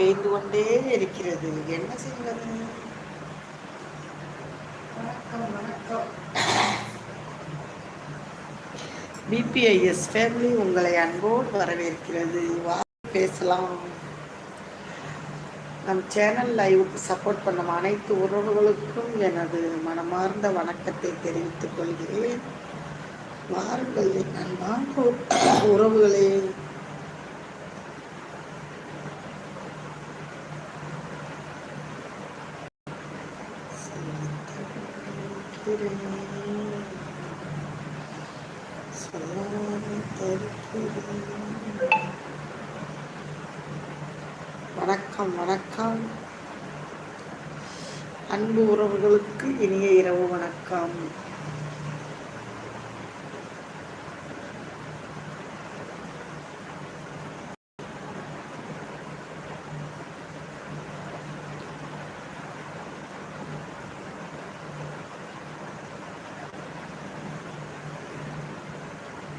பெய்து கொண்டே இருக்கிறது. என்ன செய்வது? வணக்கம் வணக்கம். பிபிஐஎஸ் ஃபேமிலி உங்களை அன்போடு வரவேற்கிறது. வா பேசலாம். நம் சேனல் லைவுக்கு சப்போர்ட் பண்ணும் அனைத்து உறவுகளுக்கும் எனது மனமார்ந்த வணக்கத்தை தெரிவித்துக் கொள்கிறேன். வாருங்கள் என் அன்பான உறவுகளே. வணக்கம் வணக்கம். அன்பு உறவுகளுக்கு இனிய இரவு வணக்கம்.